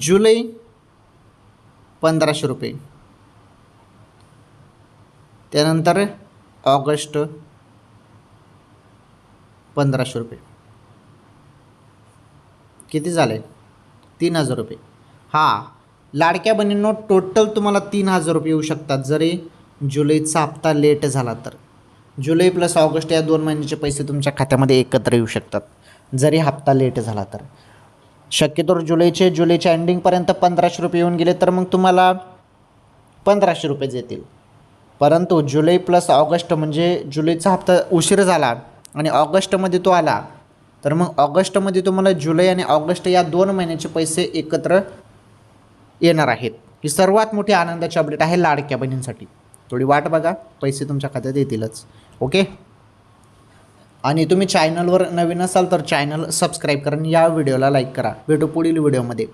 जुलै पंधराशे रुपये. त्यानंतर ऑगस्ट पंधराशे रुपये. किती झाले? तीन हजार रुपये. हां लाडक्या बहिणींनो टोटल तुम्हाला तीन हजार रुपये येऊ शकतात. जरी जुलैचा हप्ता लेट झाला तर. जुलै प्लस ऑगस्ट या दोन महिन्याचे पैसे तुमच्या खात्यामध्ये एकत्र येऊ शकतात. जरी हप्ता लेट झाला तर. शक्यतो जुलैचे जुलैच्या एंडिंगपर्यंत पंधराशे रुपये येऊन गेले तर मग तुम्हाला पंधराशे रुपयेच येतील परंतु जुलै प्लस ऑगस्ट म्हणजे जुलैचा हप्ता उशीर झाला आणि ऑगस्टमध्ये तो आला तर मग ऑगस्टमध्ये तुम्हाला जुलै आणि ऑगस्ट या दोन महिन्याचे पैसे एकत्र येणार आहेत. ही सर्वात मोठी आनंदाची अपडेट आहे लाडक्या बहिणींसाठी. थोडी वाट बघा पैसे तुमच्या खात्यात येतीलच. ओके? आणि तुम्ही चॅनलवर नवीन असाल तर चॅनल सबस्क्राईब करा आणि या व्हिडिओला लाईक करा. भेटू पुढील व्हिडिओमध्ये.